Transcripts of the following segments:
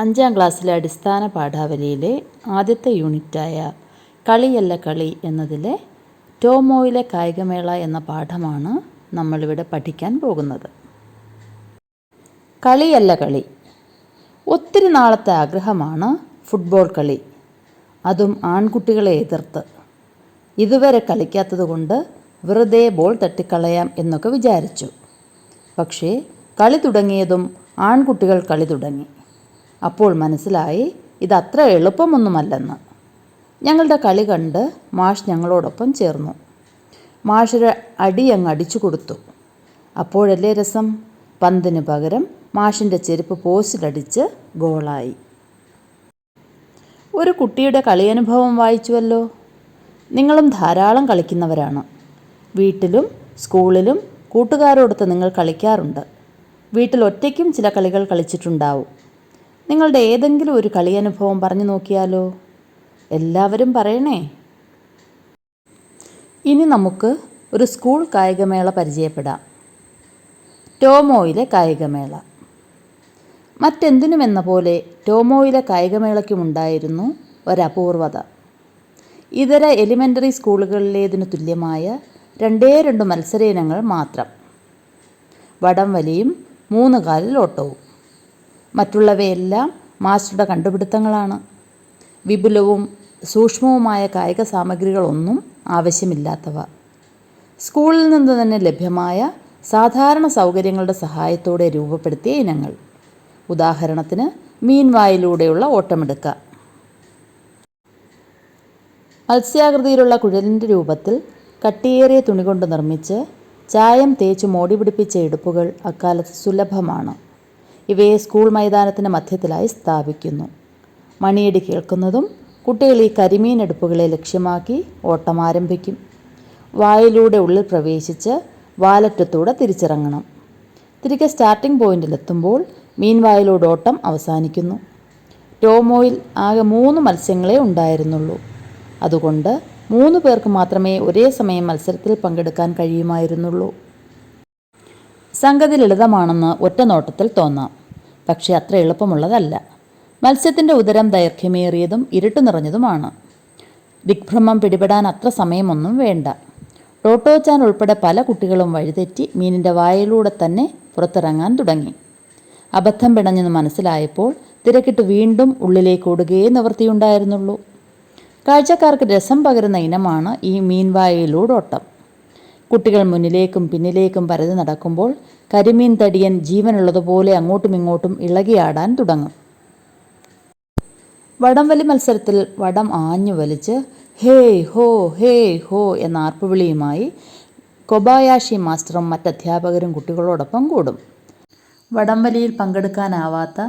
അഞ്ചാം ക്ലാസ്സിലെ അടിസ്ഥാന പാഠാവലിയിലെ ആദ്യത്തെ യൂണിറ്റായ കളിയല്ല കളി എന്നതിലെ ടോമോയിലെ കായികമേള എന്ന പാഠമാണ് നമ്മളിവിടെ പഠിക്കാൻ പോകുന്നത്. കളിയല്ല കളി. ഒത്തിരി നാളത്തെ ആഗ്രഹമാണ് ഫുട്ബോൾ കളി. അതും ആൺകുട്ടികളെ എതിർത്ത്. ഇതുവരെ കളിക്കാത്തതുകൊണ്ട് വെറുതെ ബോൾ തട്ടിക്കളയാം എന്നൊക്കെ വിചാരിച്ചു. പക്ഷേ കളി തുടങ്ങിയതും ആൺകുട്ടികൾ കളി തുടങ്ങി. അപ്പോൾ മനസ്സിലായി ഇതത്ര എളുപ്പമൊന്നുമല്ലെന്ന്. ഞങ്ങളുടെ കളി കണ്ട് മാഷ് ഞങ്ങളോടൊപ്പം ചേർന്നു. മാഷൊരു അടി അങ്ങ് അടിച്ചു കൊടുത്തു. അപ്പോഴല്ലേ രസം? പന്തിന് പകരം മാഷിന്റെ ചെരുപ്പ് പോസ്റ്റിലടിച്ച് ഗോളായി. ഒരു കുട്ടിയുടെ കളിയനുഭവം വായിച്ചുവല്ലോ. നിങ്ങളും ധാരാളം കളിക്കുന്നവരാണ്. വീട്ടിലും സ്കൂളിലും കൂട്ടുകാരോടൊത്ത് നിങ്ങൾ കളിക്കാറുണ്ട്. വീട്ടിൽ ഒറ്റയ്ക്കും ചില കളികൾ കളിച്ചിട്ടുണ്ടാവും. നിങ്ങളുടെ ഏതെങ്കിലും ഒരു കളി അനുഭവം പറഞ്ഞു നോക്കിയാലോ? എല്ലാവരും പറയണേ. ഇനി നമുക്ക് ഒരു സ്കൂൾ കായികമേള പരിചയപ്പെടാം. ടോമോയിലെ കായികമേള. മറ്റെന്തിനുമെന്ന പോലെ ടോമോയിലെ കായികമേളയ്ക്കുമുണ്ടായിരുന്നു ഒരപൂർവത. ഇതര എലിമെന്ററി സ്കൂളുകളിലേതിനു തുല്യമായ രണ്ടേ രണ്ട് മത്സര ഇനങ്ങൾ മാത്രം. വടം വലിയും മൂന്ന് കാലിൽ ഓട്ടവും മറ്റുള്ളവയെല്ലാം മാസ്റ്ററുടെ കണ്ടുപിടുത്തങ്ങളാണ്. വിപുലവും സൂക്ഷ്മവുമായ കായിക സാമഗ്രികളൊന്നും ആവശ്യമില്ലാത്തവ. സ്കൂളിൽ നിന്ന് തന്നെ ലഭ്യമായ സാധാരണ സൗകര്യങ്ങളുടെ സഹായത്തോടെ രൂപപ്പെടുത്തിയ ഇനങ്ങൾ. ഉദാഹരണത്തിന് മീൻവായിലൂടെയുള്ള ഓട്ടമെടുക്കുക മത്സ്യാകൃതിയിലുള്ള കുഴലിന്റെ രൂപത്തിൽ കട്ടിയേറിയ തുണി കൊണ്ട് നിർമ്മിച്ച് ചായം തേച്ച് മോടി പിടിപ്പിച്ച ഇടുപ്പുകൾ അക്കാലത്ത് സുലഭമാണ്. ഇവയെ സ്കൂൾ മൈതാനത്തിന് മധ്യത്തിലായി സ്ഥാപിക്കുന്നു. മണിയടി കേൾക്കുന്നതും കുട്ടികൾ ഈ കരിമീൻ അടുപ്പുകളെ ലക്ഷ്യമാക്കി ഓട്ടം ആരംഭിക്കും. വായിലൂടെ ഉള്ളിൽ പ്രവേശിച്ച് വാലറ്റത്തൂടെ തിരിച്ചിറങ്ങണം. തിരികെ സ്റ്റാർട്ടിംഗ് പോയിന്റിലെത്തുമ്പോൾ മീൻവായിലൂടെ ഓട്ടം അവസാനിക്കുന്നു. ടോമോയിൽ ആകെ മൂന്ന് മത്സ്യങ്ങളെ ഉണ്ടായിരുന്നുള്ളൂ. അതുകൊണ്ട് മൂന്ന് പേർക്ക് മാത്രമേ ഒരേ സമയം മത്സരത്തിൽ പങ്കെടുക്കാൻ കഴിയുമായിരുന്നുള്ളൂ. സംഗതി ലളിതമാണെന്ന് ഒറ്റ നോട്ടത്തിൽ തോന്നാം. പക്ഷേ അത്ര എളുപ്പമുള്ളതല്ല. മത്സ്യത്തിന്റെ ഉദരം ദൈർഘ്യമേറിയതും ഇരുട്ട് നിറഞ്ഞതുമാണ്. ദിഗ്ഭ്രമം പിടിപെടാൻ അത്ര സമയമൊന്നും വേണ്ട. ടോട്ടോച്ചാൻ ഉൾപ്പെടെ പല കുട്ടികളും വഴിതെറ്റി മീനിന്റെ വായിലൂടെ തന്നെ പുറത്തിറങ്ങാൻ തുടങ്ങി. അബദ്ധം പിണഞ്ഞെന്ന് മനസ്സിലായപ്പോൾ തിരക്കിട്ട് വീണ്ടും ഉള്ളിലേക്ക് ഓടുകയേ നിവൃത്തിയുണ്ടായിരുന്നുള്ളൂ കാഴ്ചക്കാർക്ക് രസം പകരുന്ന ഇനമാണ് ഈ മീൻവായയിലൂടോട്ടം കുട്ടികൾ മുന്നിലേക്കും പിന്നിലേക്കും പരതി നടക്കുമ്പോൾ കരിമീൻ തടിയൻ ജീവനുള്ളതുപോലെ അങ്ങോട്ടും ഇങ്ങോട്ടും ഇളകിയാടാൻ തുടങ്ങും. വടംവലി മത്സരത്തിൽ വടം ആഞ്ഞു വലിച്ച് ഹേ ഹോ ഹേ ഹോ എന്ന ആർപ്പുവിളിയുമായി കൊബായാഷി മാസ്റ്ററും മറ്റധ്യാപകരും കുട്ടികളോടൊപ്പം കൂടും. വടംവലിയിൽ പങ്കെടുക്കാനാവാത്ത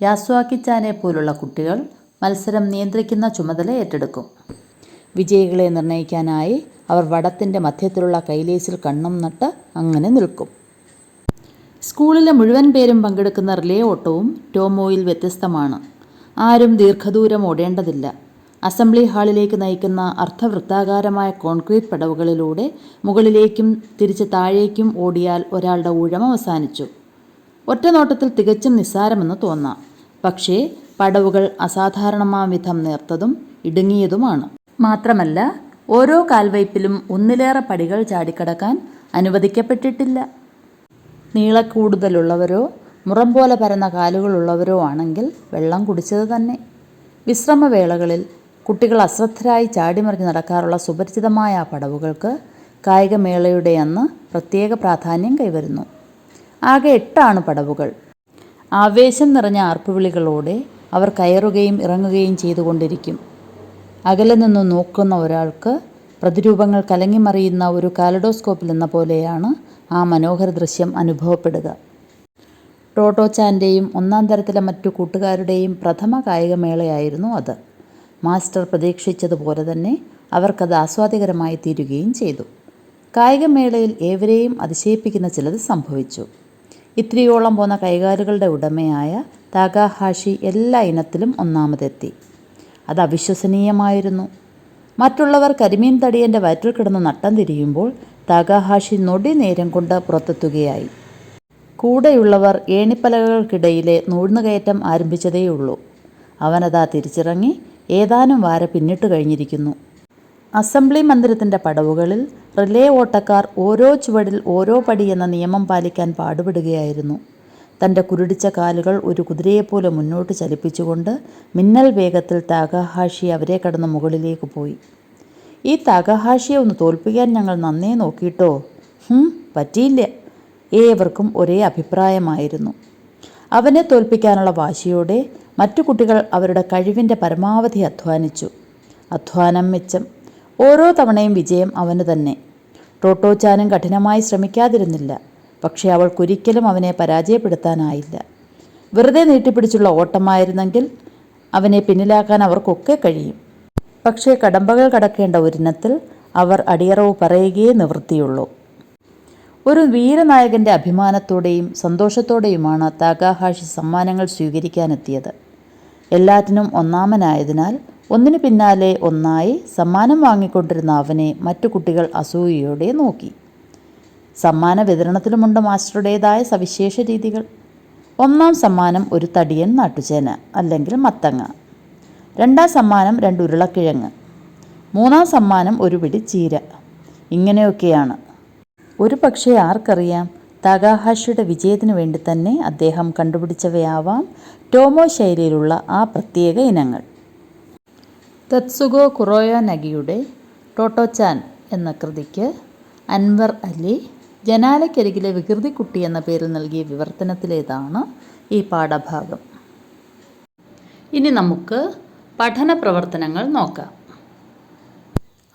യാസ്വാക്കിച്ചാനെ പോലുള്ള കുട്ടികൾ മത്സരം നിയന്ത്രിക്കുന്ന ചുമതല ഏറ്റെടുക്കും. വിജയികളെ നിർണയിക്കാനായി അവർ വടത്തിന്റെ മധ്യത്തിലുള്ള കൈലേസിൽ കണ്ണും നട്ട് അങ്ങനെ നിൽക്കും. സ്കൂളിലെ മുഴുവൻ പേരും പങ്കെടുക്കുന്ന റിലേ ഓട്ടവും ടോമോയിൽ വ്യത്യസ്തമാണ്. ആരും ദീർഘദൂരം ഓടേണ്ടതില്ല. അസംബ്ലി ഹാളിലേക്ക് നയിക്കുന്ന അർദ്ധവൃത്താകാരമായ കോൺക്രീറ്റ് പടവുകളിലൂടെ മുകളിലേക്കും തിരിച്ച് താഴേക്കും ഓടിയാൽ ഒരാളുടെ ഊഴം അവസാനിച്ചു. ഒറ്റ നോട്ടത്തിൽ തികച്ചും നിസ്സാരമെന്ന് തോന്നാം. പക്ഷേ പടവുകൾ അസാധാരണമാം വിധം നേർത്തതും ഇടുങ്ങിയതുമാണ്. മാത്രമല്ല ഓരോ കാൽവയ്പിലും ഒന്നിലേറെ പടികൾ ചാടിക്കടക്കാൻ അനുവദിക്കപ്പെട്ടിട്ടില്ല. നീളക്കൂടുതലുള്ളവരോ മുറം പോലെ പരന്ന കാലുകളുള്ളവരോ ആണെങ്കിൽ വെള്ളം കുടിച്ചത് തന്നെ. വിശ്രമവേളകളിൽ കുട്ടികൾ അശ്രദ്ധരായി ചാടിമറിഞ്ഞ് നടക്കാറുള്ള സുപരിചിതമായ പടവുകൾക്ക് കായികമേളയുടെ അന്ന് പ്രത്യേക പ്രാധാന്യം കൈവരുന്നു. ആകെ എട്ടാണ് പടവുകൾ. ആവേശം നിറഞ്ഞ ആർപ്പുവിളികളോടെ അവർ കയറുകയും ഇറങ്ങുകയും ചെയ്തുകൊണ്ടിരിക്കും. അകലെ നിന്ന് നോക്കുന്ന ഒരാൾക്ക് പ്രതിരൂപങ്ങൾ കലങ്ങിമറിയുന്ന ഒരു കാലഡോസ്കോപ്പിൽ എന്ന പോലെയാണ് ആ മനോഹര ദൃശ്യം അനുഭവപ്പെടുക. ടോട്ടോച്ചാന്റെയും ഒന്നാം തരത്തിലെ മറ്റു കൂട്ടുകാരുടെയും പ്രഥമ കായികമേളയായിരുന്നു അത്. മാസ്റ്റർ പ്രതീക്ഷിച്ചതുപോലെ തന്നെ അവർക്കത് ആസ്വാദികരമായി തീരുകയും ചെയ്തു. കായികമേളയിൽ ഏവരെയും അതിശയിപ്പിക്കുന്ന ചിലത് സംഭവിച്ചു. ഇത്രയോളം പോന്ന കൈകാലുകളുടെ ഉടമയായ താഗാഹാഷി എല്ലാ ഇനത്തിലും ഒന്നാമതെത്തി. അത് അവിശ്വസനീയമായിരുന്നു. മറ്റുള്ളവർ കരിമീൻ തടിയന്റെ വയറ്റിൽ കിടന്ന് നട്ടം തിരിയുമ്പോൾ താകാഹാഷി നൊടി നേരം കൊണ്ട് പുറത്തെത്തുകയായി. കൂടെയുള്ളവർ ഏണിപ്പലകൾക്കിടയിലെ നൂഴ്ന്നുകയറ്റം ആരംഭിച്ചതേയുള്ളൂ. അവനതാ തിരിച്ചിറങ്ങി ഏതാനും വാര പിന്നിട്ട് കഴിഞ്ഞിരിക്കുന്നു. അസംബ്ലി മന്ദിരത്തിന്റെ പടവുകളിൽ റിലേ ഓട്ടക്കാർ ഓരോ ചുവടിൽ ഓരോ പടി എന്ന നിയമം പാലിക്കാൻ പാടുപെടുകയായിരുന്നു. തന്റെ കുരുടിച്ച കാലുകൾ ഒരു കുതിരയെപ്പോലെ മുന്നോട്ട് ചലിപ്പിച്ചുകൊണ്ട് മിന്നൽ വേഗത്തിൽ താകാഹാഷി അവരെ കടന്ന് മുകളിലേക്ക് പോയി. ഈ താകാഹാഷിയെ ഒന്ന് തോൽപ്പിക്കാൻ ഞങ്ങൾ നന്നേ നോക്കിയിട്ടോ? പറ്റിയില്ല. ഏവർക്കും ഒരേ അഭിപ്രായമായിരുന്നു. അവനെ തോൽപ്പിക്കാനുള്ള വാശിയോടെ മറ്റു കുട്ടികൾ അവരുടെ കഴിവിന്റെ പരമാവധി അധ്വാനിച്ചു. അധ്വാനം മെച്ചം. ഓരോ തവണയും വിജയം അവന് തന്നെ. ടോട്ടോച്ചാനും കഠിനമായി ശ്രമിക്കാതിരുന്നില്ല. പക്ഷേ അവൾക്കൊരിക്കലും അവനെ പരാജയപ്പെടുത്താനായില്ല. വെറുതെ നീട്ടിപ്പിടിച്ചുള്ള ഓട്ടമായിരുന്നെങ്കിൽ അവനെ പിന്നിലാക്കാൻ അവർക്കൊക്കെ കഴിയും. പക്ഷേ കടമ്പകൾ കടക്കേണ്ട ഒരിനത്തിൽ അവർ അടിയറവ് പറയുകയേ നിവൃത്തിയുള്ളൂ. ഒരു വീരനായകന്റെ അഭിമാനത്തോടെയും സന്തോഷത്തോടെയുമാണ് താഗാഹാഷി സമ്മാനങ്ങൾ സ്വീകരിക്കാനെത്തിയത്. എല്ലാറ്റിനും ഒന്നാമനായതിനാൽ ഒന്നിനു പിന്നാലെ ഒന്നായി സമ്മാനം വാങ്ങിക്കൊണ്ടിരുന്ന അവനെ മറ്റു കുട്ടികൾ അസൂയയോടെ നോക്കി. സമ്മാന വിതരണത്തിലുമുണ്ട് മാസ്റ്ററുടേതായ സവിശേഷ രീതികൾ. ഒന്നാം സമ്മാനം ഒരു തടിയൻ നാട്ടുചേന അല്ലെങ്കിൽ മത്തങ്ങ. രണ്ടാം സമ്മാനം രണ്ട് ഉരുളക്കിഴങ്ങ്. മൂന്നാം സമ്മാനം ഒരു പിടി ചീര. ഇങ്ങനെയൊക്കെയാണ്. ഒരു പക്ഷേ ആർക്കറിയാം തകാഹാഷിയുടെ വിജയത്തിനു വേണ്ടി തന്നെ അദ്ദേഹം കണ്ടുപിടിച്ചവയാവാം ടോമോ ശൈലിയിലുള്ള ആ പ്രത്യേക ഇനങ്ങൾ. തത്സുഗോ കുറോയ നഗിയുടെ ടോട്ടോചാൻ എന്ന കൃതിക്ക് അൻവർ അലി ജനാലയ്ക്കരികിലെ വികൃതിക്കുട്ടി എന്ന പേരിൽ നൽകിയ വിവർത്തനത്തിലേതാണ് ഈ പാഠഭാഗം. ഇനി നമുക്ക് പഠന പ്രവർത്തനങ്ങൾ നോക്കാം.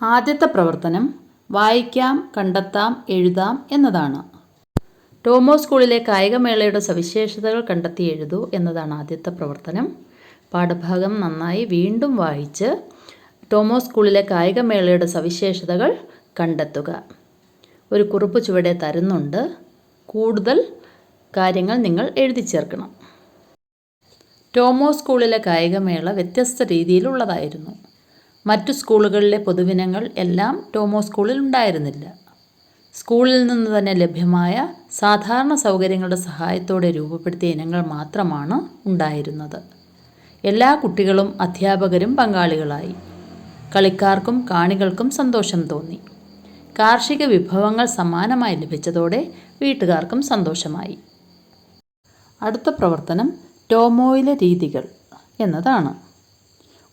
ആദ്യത്തെ പ്രവർത്തനം വായിക്കാം കണ്ടെത്താം എഴുതാം എന്നതാണ്. ടോമോ സ്കൂളിലെ കായികമേളയുടെ സവിശേഷതകൾ കണ്ടെത്തി എഴുതൂ എന്നതാണ് ആദ്യത്തെ പ്രവർത്തനം. പാഠഭാഗം നന്നായി വീണ്ടും വായിച്ച് ടോമോ സ്കൂളിലെ കായികമേളയുടെ സവിശേഷതകൾ കണ്ടെത്തുക. ഒരു കുറിപ്പ് ചുവടെ തരുന്നുണ്ട്. കൂടുതൽ കാര്യങ്ങൾ നിങ്ങൾ എഴുതി ചേർക്കണം. ടോമോ സ്കൂളിലെ കായികമേള വ്യത്യസ്ത രീതിയിലുള്ളതായിരുന്നു. മറ്റു സ്കൂളുകളിലെ പൊതുവിനങ്ങൾ എല്ലാം ടോമോ സ്കൂളിൽ ഉണ്ടായിരുന്നില്ല. സ്കൂളിൽ നിന്ന് തന്നെ ലഭ്യമായ സാധാരണ സൗകര്യങ്ങളുടെ സഹായത്തോടെ രൂപപ്പെടുത്തിയ ഇനങ്ങൾ മാത്രമാണ് ഉണ്ടായിരുന്നത്. എല്ലാ കുട്ടികളും അധ്യാപകരും പങ്കാളികളായി. കളിക്കാർക്കും കാണികൾക്കും സന്തോഷം തോന്നി. കാർഷിക വിഭവങ്ങൾ സമാനമായി ലഭിച്ചതോടെ വീട്ടുകാർക്കും സന്തോഷമായി. അടുത്ത പ്രവർത്തനം ടോമോയിലെ രീതികൾ എന്നതാണ്.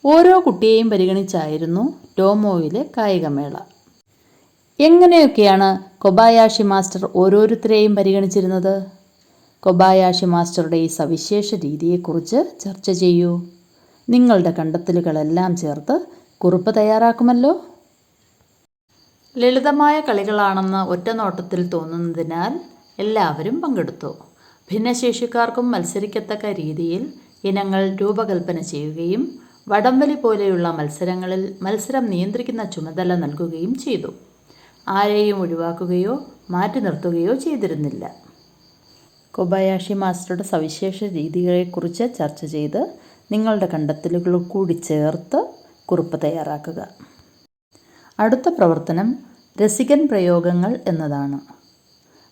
ഓരോ കുട്ടിയെയും പരിഗണിച്ചായിരുന്നു ടോമോയിലെ കായികമേള. എങ്ങനെയൊക്കെയാണ് കൊബായാഷി മാസ്റ്റർ ഓരോരുത്തരെയും പരിഗണിച്ചിരുന്നത്? കൊബായാഷി മാസ്റ്ററുടെ ഈ സവിശേഷ രീതിയെക്കുറിച്ച് ചർച്ച ചെയ്യൂ. നിങ്ങളുടെ കണ്ടെത്തലുകളെല്ലാം ചേർത്ത് കുറിപ്പ് തയ്യാറാക്കുമല്ലോ? ലളിതമായ കളികളാണെന്ന് ഒറ്റനോട്ടത്തിൽ തോന്നുന്നതിനാൽ എല്ലാവരും പങ്കെടുത്തു. ഭിന്നശേഷിക്കാർക്കും മത്സരിക്കത്തക്ക രീതിയിൽ ഇനങ്ങൾ രൂപകൽപ്പന ചെയ്യുകയും വടംവലി പോലെയുള്ള മത്സരങ്ങളിൽ മത്സരം നിയന്ത്രിക്കുന്ന ചുമതല നൽകുകയും ചെയ്തു. ആരെയും ഒഴിവാക്കുകയോ മാറ്റി നിർത്തുകയോ ചെയ്തിരുന്നില്ല. കൊബയാഷി മാസ്റ്ററുടെ സവിശേഷ രീതികളെക്കുറിച്ച് ചർച്ച ചെയ്ത് നിങ്ങളുടെ കണ്ടെത്തലുകൾ കൂടി ചേർത്ത് കുറിപ്പ് തയ്യാറാക്കുക. അടുത്ത പ്രവർത്തനം രസികൻ പ്രയോഗങ്ങൾ എന്നതാണ്.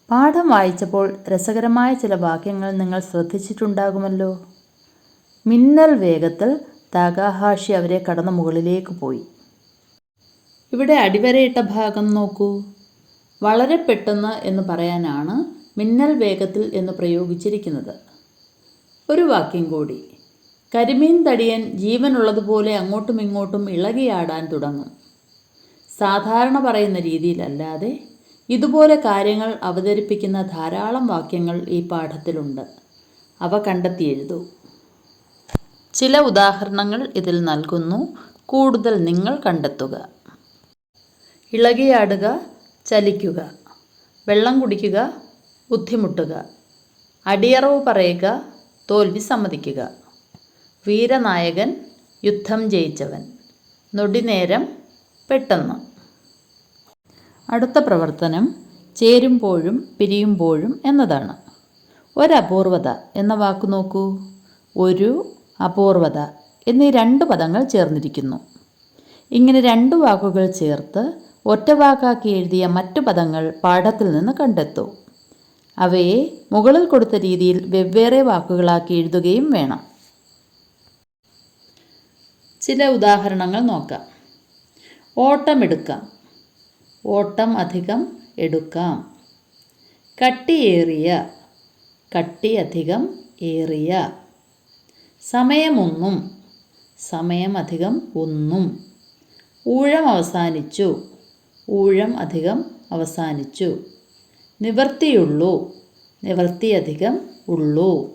പാഠം വായിച്ചപ്പോൾ രസകരമായ ചില വാക്യങ്ങൾ നിങ്ങൾ ശ്രദ്ധിച്ചിട്ടുണ്ടാകുമല്ലോ. മിന്നൽ വേഗത്തിൽ താകാഹാഷി അവരെ കടന്ന മുകളിലേക്ക് പോയി. ഇവിടെ അടിവരയിട്ട ഭാഗം നോക്കൂ. വളരെ പെട്ടെന്ന് എന്ന് പറയാനാണ് മിന്നൽ വേഗത്തിൽ എന്ന് പ്രയോഗിച്ചിരിക്കുന്നത്. ഒരു വാക്യം കൂടി. കരിമീൻ തടിയൻ ജീവനുള്ളതുപോലെ അങ്ങോട്ടും ഇങ്ങോട്ടും ഇളകിയാടാൻ തുടങ്ങും. സാധാരണ പറയുന്ന രീതിയിലല്ലാതെ ഇതുപോലെ കാര്യങ്ങൾ അവതരിപ്പിക്കുന്ന ധാരാളം വാക്യങ്ങൾ ഈ പാഠത്തിലുണ്ട്. അവ കണ്ടെത്തി എഴുതൂ. ചില ഉദാഹരണങ്ങൾ ഇതിൽ നൽകുന്നു. കൂടുതൽ നിങ്ങൾ കണ്ടെത്തുക. ഇളകിയാടുക ചലിക്കുക. വെള്ളം കുടിക്കുക ബുദ്ധിമുട്ടുക. അടിയറവ് പറയുക തോൽവി സമ്മതിക്കുക. വീരനായകൻ യുദ്ധം ജയിച്ചവൻ. നൊടിനേരം പെട്ടെന്ന്. അടുത്ത പ്രവർത്തനം ചേരുമ്പോഴും പിരിയുമ്പോഴും എന്നതാണ്. ഒരപൂർവത എന്ന വാക്ക് നോക്കൂ. ഒരു അപൂർവത എന്നീ രണ്ട് പദങ്ങൾ ചേർന്നിരിക്കുന്നു. ഇങ്ങനെ രണ്ട് വാക്കുകൾ ചേർത്ത് ഒറ്റ വാക്കാക്കി എഴുതിയ മറ്റു പദങ്ങൾ പാഠത്തിൽ നിന്ന് കണ്ടെത്തൂ. അവയെ മുകളിൽ കൊടുത്ത രീതിയിൽ വെവ്വേറെ വാക്കുകളാക്കി എഴുതുകയും വേണം. ചില ഉദാഹരണങ്ങൾ നോക്കാം. ഓട്ടമെടുക്കാം. ഓട്ടം അധികം എടുക്കാം. കട്ടിയേറിയ. കട്ടി അധികം ഏറിയ. സമയമൊന്നും. സമയം അധികം ഒന്നും. ഊഴം അവസാനിച്ചു. ഊഴം അധികം അവസാനിച്ചു. നിവർത്തിയുള്ളൂ. നിവർത്തി അധികം ഉള്ളൂ.